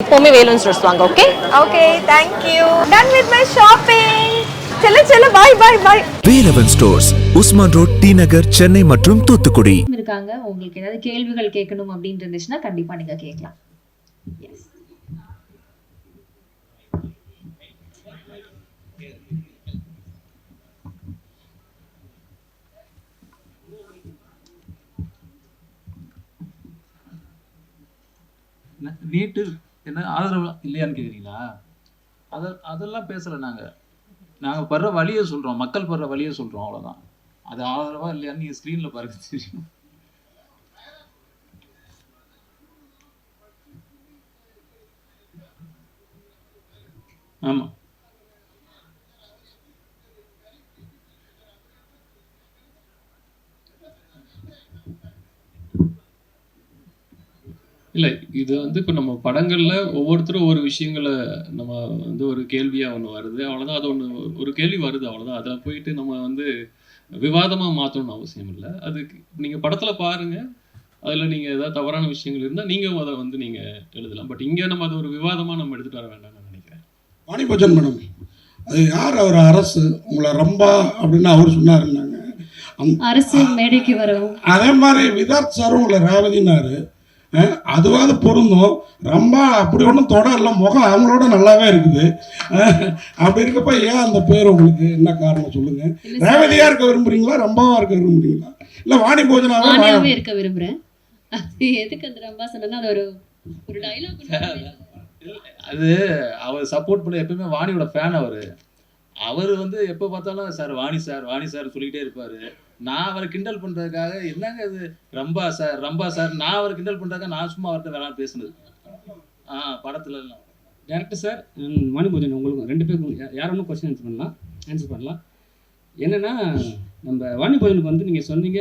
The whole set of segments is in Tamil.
எப்போவுமே வேலூன் ஸ்டோர்ஸ் வாங்க okay okay thank you done with my shopping செல்ல செல்ல bye bye bye Velavan stores Usman road T Nagar Chennai மற்றும் தூத்துக்குடி. இருக்காங்க. உங்களுக்கு ஏதாவது கேள்விகள் கேட்கணும் அப்படின்னு இருந்துச்சுன்னா கண்டிப்பா நீங்க கேட்கலாம். நீட்டு என்ன ஆதரவு இல்லையான்னு கேட்குறீங்களா அத அதெல்லாம் பேசலை நாங்கள் நாங்கள் படுற வழியை சொல்கிறோம் மக்கள் படுற வழியை சொல்கிறோம் அவ்வளோதான் அது ஆதரவா இல்லையான்னு நீங்கள் ஸ்க்ரீனில் பாருங்க தெரியும். ஆமாம் இல்லை இது வந்து இப்போ நம்ம படங்கள்ல ஒவ்வொருத்தரும் ஒவ்வொரு விஷயங்களை நம்ம வந்து ஒரு கேள்வியாக ஒன்று வருது அவ்வளோதான் அது ஒன்று ஒரு கேள்வி வருது அவ்வளோதான் அதை போயிட்டு நம்ம வந்து விவாதமாக மாற்றணும்னு அவசியம் இல்லை. அதுக்கு நீங்கள் படத்தில் பாருங்க. அதில் நீங்கள் ஏதாவது தவறான விஷயங்கள் இருந்தால் நீங்கள் அதை வந்து நீங்கள் எழுதலாம். பட் இங்கே நம்ம அதை ஒரு விவாதமாக நம்ம எடுத்துகிட்டு வர வேண்டாம்னு நான் நினைக்கிறேன். வாணிபஜன் மேடம் அது யார்? அவர் அரசு. உங்களை ரம்பா அப்படின்னு அவர் சொன்னாருன்னாங்க. அரசு மேடைக்கு வரவும். அதே மாதிரி விதார்த் சாரும் உங்களை ரேவதினாரு. அஹ், அதுவாது பொருந்தும். ரம்பா அப்படி ஒன்றும் தொட இல்லை முகம் அவங்களோட நல்லாவே இருக்குது. அப்படி இருக்கப்ப ஏன் அந்த பேர் உங்களுக்கு என்ன காரணம் சொல்லுங்க? ரேவதியா இருக்க விரும்புறீங்களா? ரம்பாவா இருக்க விரும்புறீங்களா? இல்லை வாணி போஜனாவே? இருக்க விரும்புறேன். அது எதுக்கு அந்த ரம்பா சொன்னா அது ஒரு ஒரு டைலாக் அது அவர் சப்போர்ட் பண்ண எப்பயுமே வாணியோட ஃபேன் அவர். அவர் வந்து எப்போ பார்த்தாலும் sir Vani sir Vani sir சொல்லிக்கிட்டே இருப்பார். நான் அவரை கிண்டல் பண்ணுறதுக்காக என்னங்க இது? ரம்பா சார் ரம்பா சார் நான் அவரை கிண்டல் பண்ணுறதுக்காக நான் சும்மா அவர்கிட்ட வேணாம் பேசுனது. ஆ படத்துல எல்லாம். டேரக்டர் சார் மனுபூஜன் உங்களுக்கு ரெண்டு பேருக்கும் யார் வேணும் கொஸ்டின் ஆன்சர் பண்ணலாம். ஆன்சர் பண்ணலாம். என்னென்னா நம்ம வாணிபூஜனுக்கு வந்து நீங்கள் சொன்னீங்க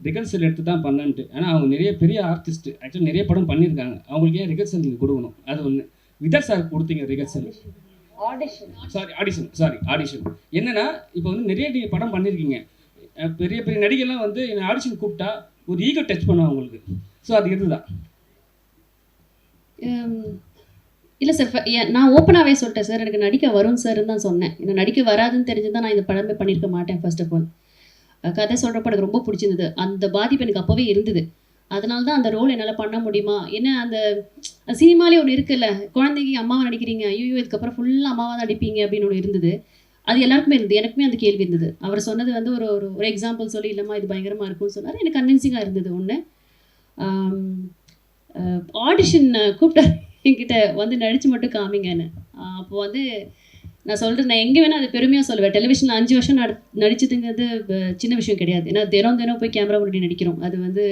ரிகர்சல் எடுத்து தான் பண்ணன்ட்டு. ஆனால் அவங்க நிறைய பெரிய ஆர்டிஸ்ட் ஆக்சுவலி நிறைய படம் பண்ணியிருக்காங்க. அவங்களுக்கு ஏன் ரிகர்சல் நீங்கள் கொடுக்கணும்? அது ஒன்று விதர் சார் கொடுத்தீங்க rehearsal sorry audition sorry audition என்னன்னா இப்போ வந்து நிறைய நீங்கள் படம் பண்ணியிருக்கீங்க. பெரிய பெரிய நடிகைலாம் வந்து என்னை ஆடிஷன் கூப்பிட்டா ஒரு ஈகோ டச் பண்ணுவாங்க அவங்களுக்கு. ஸோ அது இதுதான் இல்லை சார் நான் ஓப்பனாகவே சொல்லிட்டேன் சார் எனக்கு நடிக்க வரும் சார் தான் சொன்னேன். எனக்கு நடிக்க வராதுன்னு தெரிஞ்சு தான் நான் இந்த படமே பண்ணியிருக்க மாட்டேன் ஃபர்ஸ்ட் ஆஃப் ஆல் கதை சொல்கிறப்ப எனக்கு ரொம்ப பிடிச்சிருந்தது. அந்த பாதிப்பு எனக்கு அப்போவே இருந்தது. அதனால தான் அந்த ரோல் என்னால் பண்ண முடியுமா? என்ன அந்த சினிமாலே ஒன்று இருக்குல்ல? குழந்தைக்கு அம்மாவை நடிக்கிறீங்க ஐயோ இதுக்கப்புறம் ஃபுல்லாக அம்மாவாக தான் நடிப்பீங்க அப்படின்னு ஒன்று இருந்தது. அது எல்லாருக்குமே இருந்தது. எனக்குமே அந்த கேள்வி இருந்தது. அவர் சொன்னது வந்து ஒரு ஒரு ஒரு எக்ஸாம்பிள் சொல்லி இல்லைம்மா இது பயங்கரமாக இருக்கும்னு சொன்னார். எனக்கு கன்வின்சிங்காக இருந்தது ஒன்று ஆடிஷன் கூப்பிட்டாரு. என்கிட்ட வந்து நடிச்சு மட்டும் காமிங்கன்னு. அப்போ வந்து நான் சொல்கிறேன் நான் எங்கே வேணால் அது பெருமையாக சொல்லுவேன். டெலிவிஷனில் அஞ்சு வருஷம் நட நடிச்சதுங்கிறது சின்ன விஷயம் கிடையாது. ஏன்னா தினம் தினம் போய் கேமரா முன்னாடி நடிக்கிறோம். அது வந்து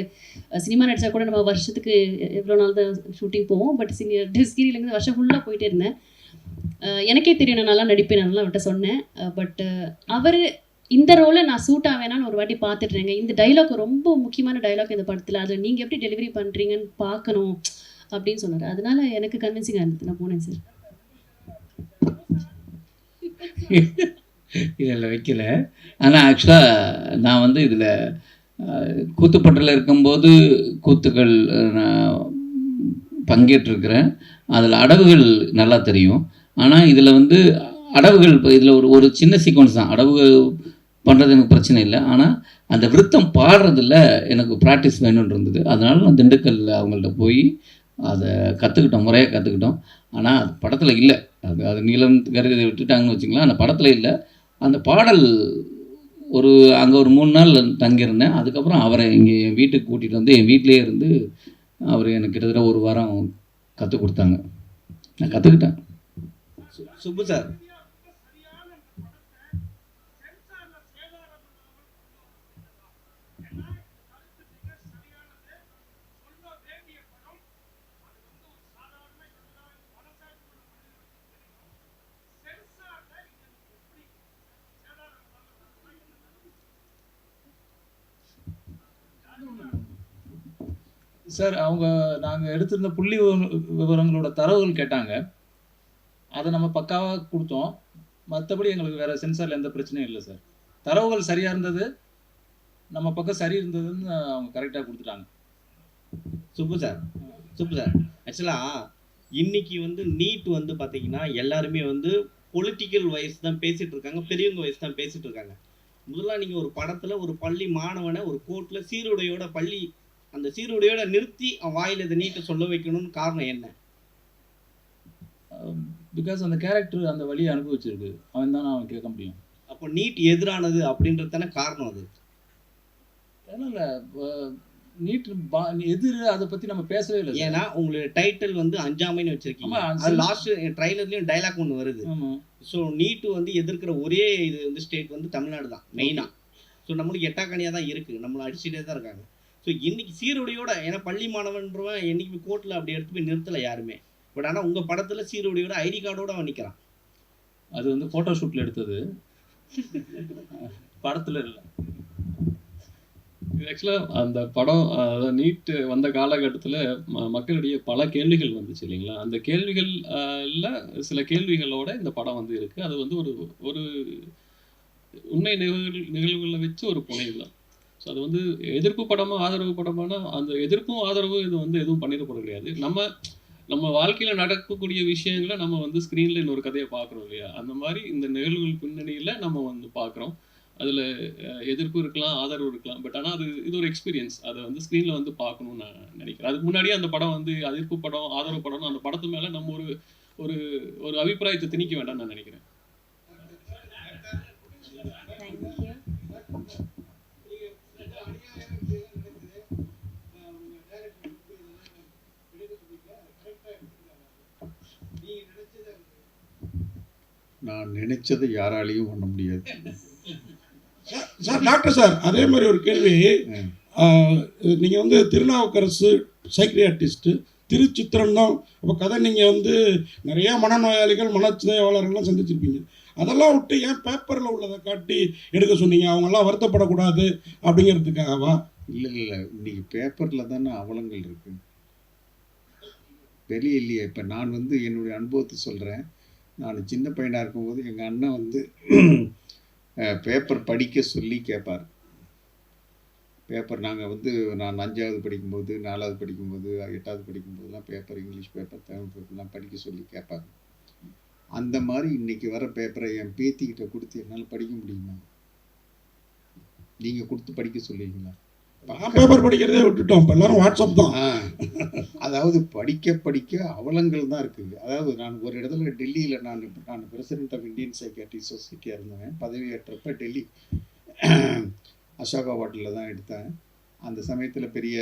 சினிமா நடித்தா கூட நம்ம வருஷத்துக்கு எவ்வளோ நாள் தான் ஷூட்டிங் போவோம். பட் சீனியர் சீரியலுங்கிறது வருஷம் ஃபுல்லாக போயிட்டே இருந்தேன். எனக்கே தெரியும் நான் நல்லா நடிப்பேன் நல்லா அவர்கிட்ட சொன்னேன். பட் அவர் இந்த ரோலை நான் சூட் ஆவேனான்னு ஒரு வாட்டி பார்த்துட்டுருங்க இந்த டைலாக் ரொம்ப முக்கியமான டைலாக் இந்த படத்தில். அதில் நீங்கள் எப்படி டெலிவரி பண்ணுறீங்கன்னு பார்க்கணும் அப்படின்னு சொன்னார். அதனால எனக்கு கன்வின்சிங்காக இருந்தது. நான் போனேன் சார் இதில் வைக்கல. ஆனால் ஆக்சுவலாக நான் வந்து இதில் கூத்துப்பட்டில் இருக்கும்போது கூத்துக்கள் நான் பங்கேற்றிருக்கிறேன். அதில் அடவுகள் நல்லா தெரியும். ஆனால் இதில் வந்து அடவுகள் இப்போ இதில் ஒரு ஒரு சின்ன சீக்வன்ஸ் தான். அடவு பண்ணுறது எனக்கு பிரச்சனை இல்லை. ஆனால் அந்த விருத்தம் பாடுறதுல எனக்கு ப்ராக்டிஸ் வேணும்னு இருந்தது. அதனால நான் திண்டுக்கல்லில் அவங்கள்ட்ட போய் அதை கற்றுக்கிட்டோம் முறையாக கற்றுக்கிட்டோம் ஆனால் அது படத்தில் இல்லை. அது அது நீளம் கருதி விட்டுட்டாங்கன்னு வச்சுக்கலாம் அந்த படத்தில் இல்லை. அந்த பாடல் ஒரு அங்கே ஒரு மூணு நாள் தங்கியிருந்தேன். அதுக்கப்புறம் அவரை இங்கே என் வீட்டுக்கு கூட்டிகிட்டு வந்து என் வீட்டிலே இருந்து அவர் எனக்கு கிட்டத்தட்ட ஒரு வாரம் கற்றுக் கொடுத்தாங்க. நான் கற்றுக்கிட்டேன் சுப்பு சார் சார் அவங்க நாங்கள் எடுத்திருந்த புள்ளி விவரங்களோட தரவுகள் கேட்டாங்க. அதை நம்ம பக்காவாக கொடுத்தோம். மற்றபடி எங்களுக்கு வேற சென்சாரில் எந்த பிரச்சனையும் இல்லை சார். தரவுகள் சரியாக இருந்தது. நம்ம பக்கம் சரி இருந்ததுன்னு அவங்க கரெக்டாக கொடுத்துட்டாங்க. சுப்பு சார். சுப்பு சார். ஆக்சுவலாக இன்னைக்கு வந்து நீட் வந்து பார்த்தீங்கன்னா எல்லாருமே வந்து பொலிட்டிக்கல் வயசு தான் பேசிட்டு இருக்காங்க. பெரியவங்க வயசு தான் பேசிட்டு இருக்காங்க. முதல்ல நீங்கள் ஒரு படத்தில் ஒரு பள்ளி மாணவனை ஒரு கோர்ட்டில் சீருடையோட பள்ளி அந்த சீருடையோட நிறுத்தி அவன் வாயில் இதை நீட்டை சொல்ல வைக்கணும்னு காரணம் என்ன? பிகாஸ் அந்த கேரக்டர் அந்த வழியை அனுபவிச்சிருக்கு. அவன் தான் அவன் கேட்க முடியும். அப்போ நீட் எதிரானது அப்படின்றது தானே காரணம் அது? அதனால நீட் எதிர் அதை பத்தி நம்ம பேசவே இல்லை. ஏன்னா உங்களுடைய டைட்டில் வந்து அஞ்சாமைன்னு வச்சிருக்கீங்க. அது லாஸ்ட் ட்ரைலர்லயும் டைலாக் ஒன்று வருது. ஸோ நீட்டு வந்து எதிர்க்கிற ஒரே இது வந்து ஸ்டேட் வந்து தமிழ்நாடு தான் மெயினாக ஸோ நம்மளுக்கு எட்டாக்கணியாக தான் இருக்குது நம்மளை அடிச்சுட்டே தான் இருக்காங்க. ஸோ இன்னைக்கு சீருடையோட ஏன்னா பள்ளி மாணவன்றவன் என்னைக்கு கோர்ட்டில் அப்படி எடுத்து போய் நிறுத்தலை யாருமே. பட் ஆனால் உங்கள் படத்தில் சீருடையோட ஐடி கார்டோட அவன் நிற்கிறான் அது வந்து போட்டோ ஷூட்ல எடுத்தது. படத்துல இல்லை. ஆக்சுவலாக அந்த படம் அதாவது நீட் வந்த காலகட்டத்தில் ம மக்களிடையே பல கேள்விகள் வந்துச்சு இல்லைங்களா? அந்த கேள்விகள் அஹ், ல சில கேள்விகளோட இந்த படம் வந்து இருக்குது அது வந்து ஒரு ஒரு உண்மை நிகழ்வு நிகழ்வுகளை வச்சு ஒரு புனைவு தான். ஸோ அது வந்து எதிர்ப்பு படமா ஆதரவு படமானா அந்த எதிர்ப்பும் ஆதரவும் இது வந்து எதுவும் பண்ணிட போகிறது கிடையாது. நம்ம நம்ம வாழ்க்கையில் நடக்கக்கூடிய விஷயங்களை நம்ம வந்து ஸ்க்ரீனில் இன்னொரு கதையை பார்க்குறோம் இல்லையா? அந்த மாதிரி இந்த நிகழ்வுகள் பின்னணியில் நம்ம வந்து பார்க்குறோம். அதில் எதிர்ப்பு இருக்கலாம் ஆதரவு இருக்கலாம். பட் ஆனால் அது இது ஒரு எக்ஸ்பீரியன்ஸ் அதை வந்து ஸ்க்ரீனில் வந்து பார்க்கணும்னு நான் நினைக்கிறேன். அதுக்கு முன்னாடியே அந்த படம் வந்து எதிர்ப்பு படம் ஆதரவு படம்னு அந்த படத்து மேலே நம்ம ஒரு ஒரு ஒரு அபிப்பிராயத்தை திணிக்க வேண்டாம்னு நான் நினைக்கிறேன். நினைச்சதை யாராலையும் பண்ண முடியாது. சார், டாக்டர் சார் அதே மாதிரி ஒரு கேள்வி. நீங்கள் வந்து திருநாவுக்கரசு சைக்கியாட்டிஸ்ட்டு திருச்சித்திரண்டம் அப்போ கதை நீங்கள் வந்து நிறையா மனநோயாளிகள் மனச்சிதைவாளர்கள்லாம் சந்திச்சிருப்பீங்க. அதெல்லாம் விட்டு ஏன் பேப்பரில் உள்ளதை காட்டி எடுக்க சொன்னீங்க? அவங்கெல்லாம் வருத்தப்படக்கூடாது அப்படிங்கிறதுக்காகவா? இல்லை இல்லை இன்னைக்கு பேப்பரில் தானே அவலங்கள் இருக்கு. வெளியே இல்லையே இப்போ நான் வந்து என்னுடைய அனுபவத்தை சொல்கிறேன் நான் சின்ன பையனாக இருக்கும்போது எங்கள் அண்ணன் வந்து பேப்பர் படிக்க சொல்லி கேட்பார் பேப்பர் நாங்கள் வந்து நான் அஞ்சாவது படிக்கும்போது நாலாவது படிக்கும்போது எட்டாவது படிக்கும்போதெல்லாம் பேப்பர் இங்கிலீஷ் பேப்பர் தமிழ் பேப்பர்லாம் படிக்க சொல்லி கேட்பாங்க அந்த மாதிரி இன்னைக்கு வர பேப்பரை என் பேத்திக்கிட்ட கொடுத்து என்னால் படிக்க முடியுமா? நீங்கள் கொடுத்து படிக்க சொல்லுவீங்களா? பேப்பர் படிக்கிறதே விட்டுட்டோம். இப்போ எல்லாரும் வாட்ஸ்அப் தான். அதாவது படிக்க படிக்க அவலங்கள் தான் இருக்குது. அதாவது நான் ஒரு இடத்துல டெல்லியில் நான் நான் பிரசிடென்ட் ஆஃப் இந்தியன் சைக்காட்ரி சொசைட்டியாக இருந்தேன் பதவியேற்றப்ப டெல்லி. அசோகா ஹோட்டலில் தான் எடுத்தேன். அந்த சமயத்தில் பெரிய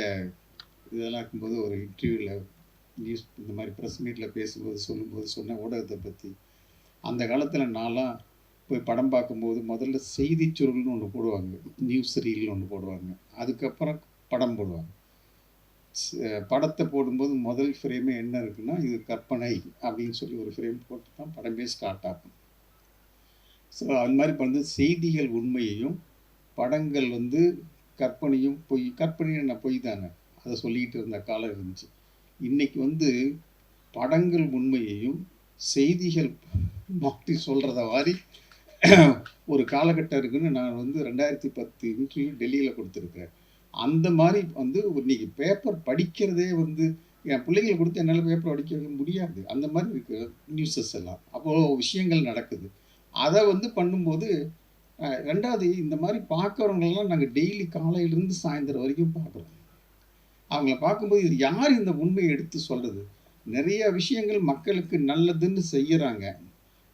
இதெல்லாம் இருக்கும்போது ஒரு இன்டர்வியூவில் நியூஸ் இந்த மாதிரி ப்ரெஸ் மீட்டில் பேசும்போது சொல்லும்போது சொன்னேன் ஊடகத்தை பற்றி அந்த காலத்தில் நான்லாம் போய் படம் பார்க்கும்போது முதல்ல செய்தி சுருள்னு ஒன்று போடுவாங்க நியூஸ் ரீல்னு ஒன்று போடுவாங்க. அதுக்கப்புறம் படம் போடுவாங்க. படத்தை போடும்போது முதல் ஃப்ரேமே என்ன இருக்குன்னா இது கற்பனை அப்படின்னு சொல்லி ஒரு ஃப்ரேம் போட்டு தான் படமே ஸ்டார்ட் ஆகும். ஸோ அது மாதிரி வந்து செய்திகள் உண்மையையும் படங்கள் வந்து கற்பனையும் பொய் கற்பனையும் என்ன பொய் தானே? அதை சொல்லிக்கிட்டு இருந்த காலம் இருந்துச்சு. இன்னைக்கு வந்து படங்கள் உண்மையையும் செய்திகள் மாற்றி சொல்கிறத மாதிரி ஒரு காலகட்டம் இருக்குன்னு நான் வந்து ரெண்டாயிரத்தி பத்து இன்டர்வியூ டெல்லியில் கொடுத்துருக்குறேன். அந்த மாதிரி வந்து இன்னைக்கு பேப்பர் படிக்கிறதே வந்து என் பிள்ளைங்களை கொடுத்து என்னால் பேப்பர் படிக்க வைக்க முடியாது. அந்த மாதிரி இருக்கு நியூஸஸ் எல்லாம். அவ்வளோ விஷயங்கள் நடக்குது. அதை வந்து பண்ணும்போது ரெண்டாவது இந்த மாதிரி பார்க்குறவங்களெல்லாம் நாங்கள் டெய்லி காலையிலேருந்து சாயந்தரம் வரைக்கும் பார்க்குறோம். அவங்கள பார்க்கும்போது இது யார் இந்த உண்மையை எடுத்து சொல்கிறது நிறைய விஷயங்கள் மக்களுக்கு நல்லதுன்னு செய்கிறாங்க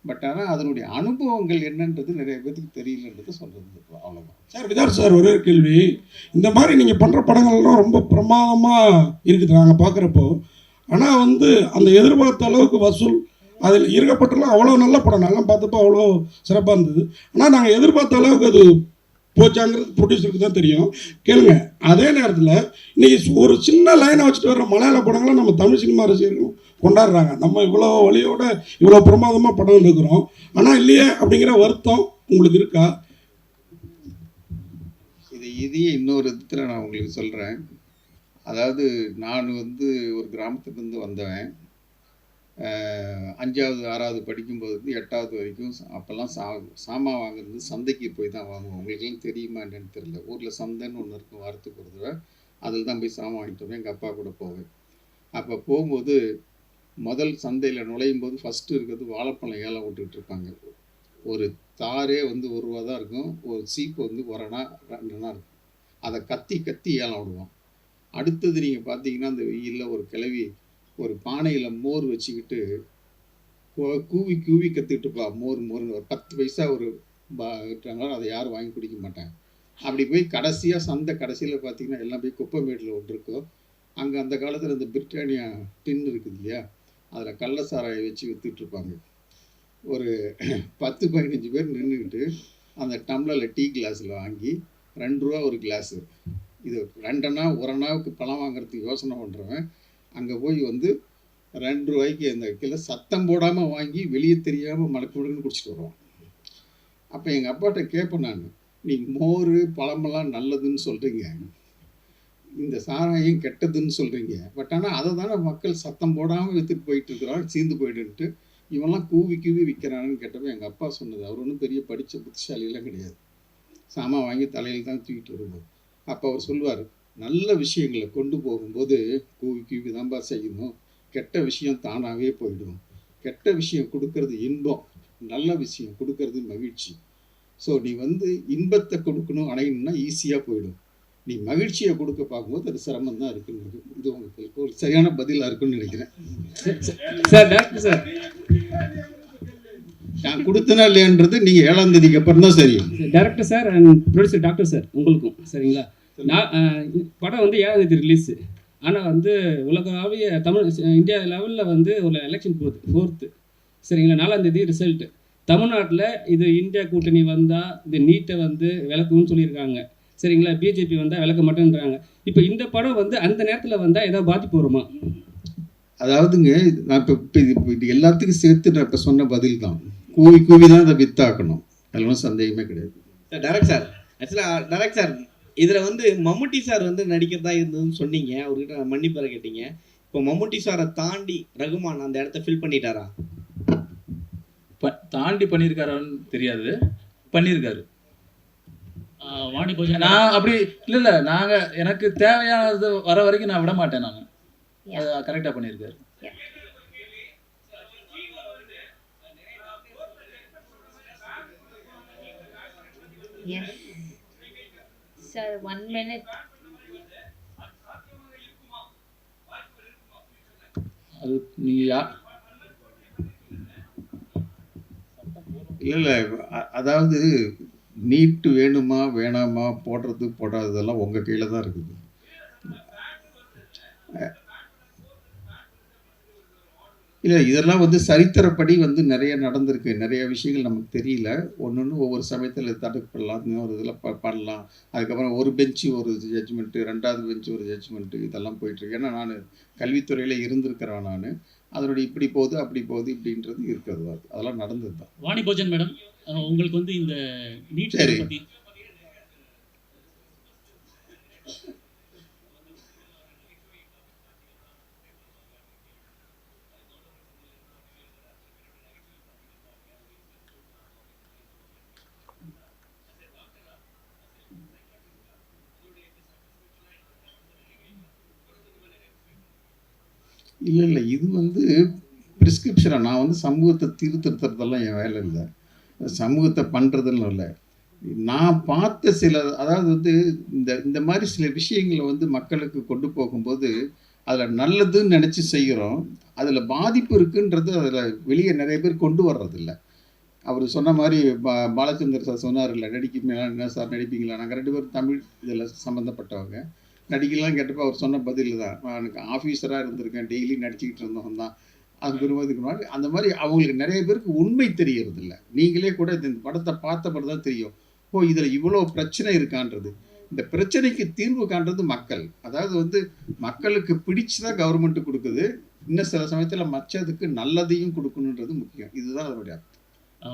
பட் ஆனால் அதனுடைய அனுபவங்கள் என்னன்றது நிறைய பேருக்கு தெரியலன்றது சொல்கிறது அவ்வளோதான் சார் விதார் சார் ஒரே கேள்வி. இந்த மாதிரி நீங்கள் பண்ணுற படங்கள்லாம் ரொம்ப பிரமாதமாக இருக்குது நாங்கள் பார்க்குறப்போ ஆனால் வந்து அந்த எதிர்பார்த்த அளவுக்கு வசூல் அதில் இருக்கப்பட்டெல்லாம் அவ்வளோ நல்ல படம். நல்லா பார்த்தப்போ அவ்வளோ சிறப்பாக இருந்தது. ஆனால் நாங்கள் எதிர்பார்த்த அளவுக்கு அது போச்சாங்கிறது ப்ரொடியூசருக்கு தான் தெரியும். கேளுங்க அதே நேரத்தில் இன்னைக்கு ஒரு சின்ன லைனை வச்சுட்டு வர்ற மலையாள படங்களை நம்ம தமிழ் சினிமா ரசிகர்களும் கொண்டாடுறாங்க. நம்ம இவ்வளோ வழியோட இவ்வளோ பிரமாதமாக படம் எடுக்கிறோம் ஆனால் இல்லையே அப்படிங்கிற வருத்தம் உங்களுக்கு இருக்கா? இது இதையே இன்னொரு விதத்தில் நான் உங்களுக்கு சொல்கிறேன் அதாவது நான் வந்து ஒரு கிராமத்துலேருந்து வந்தவன். அஞ்சாவது ஆறாவது படிக்கும்போது வந்து எட்டாவது வரைக்கும் அப்போல்லாம் சா சாமான் வாங்குறது சந்தைக்கு போய் தான் வாங்குவோம். உங்களுக்குலாம் தெரியுமா என்னென்னு தெரியல. ஊரில் சந்தைன்னு ஒன்று இருக்கும் வாரத்துக்கு ஒரு தடவை. அதில் தான் போய் சாமான் வாங்கிட்டு வருவேன். எங்கள் அப்பா கூட போவேன். அப்போ போகும்போது முதல் சந்தையில் நுழையும் போது ஃபஸ்ட்டு இருக்கிறது வாழைப்பழம் ஏலம் விட்டுட்டு இருப்பாங்க. ஒரு தாரே வந்து ஒரு ரூபா தான் இருக்கும். ஒரு சீப்பு வந்து ஒரணா ரெண்டுனா இருக்கும். அதை கத்தி கத்தி ஏலம் விடுவோம். அடுத்தது நீங்கள் பார்த்தீங்கன்னா அந்த வெயிலில் ஒரு கிளவி ஒரு பானையில் மோர் வச்சுக்கிட்டு கூ- கூவி கூவி கற்றுக்கிட்டுப்பா மோர் மோர்னு ஒரு பத்து பைசா ஒரு பா விட்டாங்களோ அதை யாரும் வாங்கி குடிக்க மாட்டாங்க. அப்படி போய் கடைசியாக சந்தை கடைசியில் பார்த்தீங்கன்னா எல்லாம் போய் குப்பைமேட்டில் ஒன்று இருக்கும் அங்கே அந்த காலத்தில் இந்த பிரிட்டானியா டின் இருக்குது இல்லையா? அதில் கள்ள சாராயை வச்சு விற்றுட்ருப்பாங்க ஒரு பத்து பதினஞ்சு பேர் நின்றுக்கிட்டு அந்த டம்ளரில் டீ கிளாஸில் வாங்கி ரெண்டு ரூபா ஒரு கிளாஸு. இது ரெண்டனா ஒரு அண்ணாவுக்கு பழம் வாங்குறதுக்கு யோசனை பண்ணுறவன் அங்கே போய் வந்து ரெண்டு ரூபாய்க்கு அந்த கிலோ சத்தம் போடாமல் வாங்கி வெளியே தெரியாமல் மடக்கு குடிச்சிட்டு வருவான். அப்போ எங்கள் அப்பாட்ட கேட்பேன் நான். நீ மோர் பழமெல்லாம் நல்லதுன்னு சொல்கிறீங்க இந்த சாராயம் கெட்டதுன்னு சொல்கிறீங்க பட் ஆனால் அதை தானே மக்கள் சத்தம் போடாமல் விற்றுட்டு போயிட்டு இருக்கிறாள் சீந்து போயிடுன்ட்டு இவன்லாம் கூவி கூவி விற்கிறானுன்னு கேட்டப்ப எங்கள் அப்பா சொன்னது. அவர் ஒன்றும் பெரிய படித்த புத்திசாலியெல்லாம் கிடையாது. சாமான் வாங்கி தலையில் தான் தூக்கிட்டு வருவார். அப்போ அவர் சொல்லுவார் நல்ல விஷயங்களை கொண்டு போகும்போது கூவி கூவி தான்பா செய்யணும். கெட்ட விஷயம் தானாகவே போயிடும். கெட்ட விஷயம் கொடுக்கறது இன்பம். நல்ல விஷயம் கொடுக்கறது மகிழ்ச்சி. ஸோ நீ வந்து இன்பத்தை கொடுக்கணும் அடையணும்னா ஈஸியாக போயிடும். நீ மகிழ்ச்சியை கொடுக்க பார்க்கும்போது அது சிரமம் தான் இருக்குன்னு இது உங்களுக்கு ஒரு சரியான பதிலாக இருக்குன்னு நினைக்கிறேன். Sir doctor sir. நான் கொடுத்தனா இல்லையான்றது நீங்கள் ஏழாம் தேதிக்கு அப்புறம் தான் தெரியும் director sir and producer doctor sir உங்களுக்கும் சரிங்களா? நான் படம் வந்து ஏழாம் தேதி ரிலீஸு ஆனால் வந்து உலகளாவிய தமிழ் இந்தியா லெவலில் வந்து ஒரு எலெக்ஷன் போகுது ஃபோர்த்து சரிங்களா? நாலாம் தேதி ரிசல்ட்டு தமிழ்நாட்டில் இது இந்தியா கூட்டணி வந்தால் இந்த நீட்டை வந்து விளக்குன்னு சொல்லியிருக்காங்க. சரிங்களா? பிஜேபி வந்தால் விளக்க மாட்டேன்றாங்க. இப்போ இந்த படம் வந்து அந்த நேரத்தில் வந்தால் ஏதாவது பாதிப்பு வருமா? அதாவதுங்க நான் இப்போ இப்போ இது எல்லாத்துக்கும் சேர்த்து நான் இப்போ சொன்ன பதில் தான் கூவி கூவி தான் அதை வித்தாக்கணும். அதில் ஒன்றும் சந்தேகமே கிடையாது. Sir direct sir. ஆக்சுவலாக டேரக்ட் சார். இதில் வந்து மம்முட்டி சார் வந்து நடிக்கிறதா இருந்ததுன்னு சொன்னீங்க. அவர்கிட்ட நான் மன்னிப்பு வர கேட்டீங்க. இப்போ மம்முட்டி சாரை தாண்டி ரகுமான் அந்த இடத்த ஃபில் பண்ணிட்டாரா? தாண்டி பண்ணியிருக்காரான்னு தெரியாது. பண்ணியிருக்காரு. வாணி பூஜை நான் அப்படி இல்லை இல்லை நாங்கள் எனக்கு தேவையானது வர வரைக்கும் நான் விட மாட்டேன் நான் அது கரெக்டாக பண்ணியிருக்காரு. Yes. Sir, one minute. அது நீங்கள் இல்லை அதாவது நீட்டு வேணுமா வேணாமா போடுறது போடாததெல்லாம் உங்கள் கையில் தான் இருக்குது. இல்லை இதெல்லாம் வந்து சரித்திரப்படி வந்து நிறைய நடந்திருக்கு. நிறைய விஷயங்கள் நமக்கு தெரியல. ஒன்று ஒன்று ஒவ்வொரு சமயத்தில் தடுக்கப்படலாம் இன்னொரு இதில் ப பண்ணலாம். அதுக்கப்புறம் ஒரு பெஞ்சு ஒரு ஜட்ஜ்மெண்ட்டு ரெண்டாவது பெஞ்சு ஒரு ஜட்ஜ்மெண்ட்டு இதெல்லாம் போயிட்டுருக்கு ஏன்னா நான் கல்வித்துறையில் இருந்திருக்கிறேன் நான். அதனுடைய இப்படி போகுது அப்படி போகுது இப்படின்றது இருக்கிறது அது அதெல்லாம் நடந்தது தான். வாணி போஜன் மேடம். உங்களுக்கு வந்து இந்த நீட். பத்தி இல்லை இல்லை இது வந்து ப்ரிஸ்கிரிப்ஷனை நான் வந்து சமூகத்தை தீர்த்திருத்துறதெல்லாம் என் வேலை இல்லை சமூகத்தை பண்ணுறதுன்னு இல்லை. நான் பார்த்த சில அதாவது வந்து இந்த இந்த மாதிரி சில விஷயங்களை வந்து மக்களுக்கு கொண்டு போகும்போது அதில் நல்லதுன்னு நினச்சி செய்கிறோம் அதில் பாதிப்பு இருக்குன்றது அதில் வெளியே நிறைய பேர் கொண்டு வர்றதில்ல. அவர் சொன்ன மாதிரி பா பாலச்சந்தர் சார் சொன்னார்ல நடிப்பீங்களா என்ன சார் நடிப்பீங்களா? நாங்கள் ரெண்டு பேரும் தமிழ் இதில் சம்மந்தப்பட்டவங்க நடிக்கலாம் கேட்டப்போ அவர் சொன்ன பதில் தான் எனக்கு ஆஃபீஸராக இருந்திருக்கேன். டெய்லி நடிச்சுக்கிட்டு இருந்தவன் தான் அது பெருமதிக்கு முன்னாடி அந்த மாதிரி அவங்களுக்கு நிறைய பேருக்கு உண்மை தெரியறது இல்லை நீங்களே கூட இந்த படத்தை பார்த்தபடி தான் தெரியும். ஓ இதில் இவ்வளோ பிரச்சனை இருக்கான்றது. இந்த பிரச்சனைக்கு தீர்வு காண்றது மக்கள். அதாவது வந்து மக்களுக்கு பிடிச்சுதான் கவர்மெண்ட் கொடுக்குது. இன்னும் சில சமயத்தில் மச்சதுக்கு நல்லதையும் கொடுக்கணுன்றது முக்கியம். இதுதான் அதனுடைய அர்த்தம்.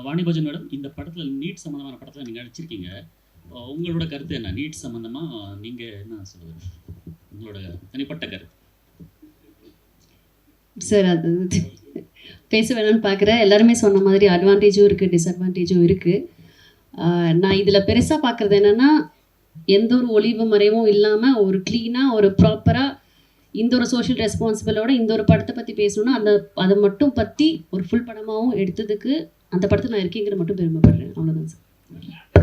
வாணிபஜன் மேடம் இந்த படத்தில் நீட் சம்மந்தமான படத்தில் நீங்கள் நடிச்சிருக்கீங்க. உங்களோட கருத்து என்ன? நீட் சம்மந்தமாக நீங்கள் என்ன சொல்லுவது உங்களோட தனிப்பட்ட கருத்து. சார் அது பேச வேணாம்னு பார்க்குறேன் எல்லாருமே சொன்ன மாதிரி அட்வான்டேஜும் இருக்குது டிஸ்அட்வான்டேஜும் இருக்குது நான் இதில் பெருசாக பார்க்குறது என்னென்னா எந்த ஒரு ஒளிவு மறைவும் இல்லாமல் ஒரு க்ளீனாக ஒரு ப்ராப்பராக இந்த ஒரு சோஷியல் ரெஸ்பான்சிபிளோட இந்த ஒரு படத்தை பற்றி பேசணும்னா அந்த அதை மட்டும் பற்றி ஒரு ஃபுல் படமாகவும் எடுத்ததுக்கு அந்த படத்தை நான் இருக்கேங்கிற மட்டும் பெருமைப்படுறேன். அவ்வளோதான் சார்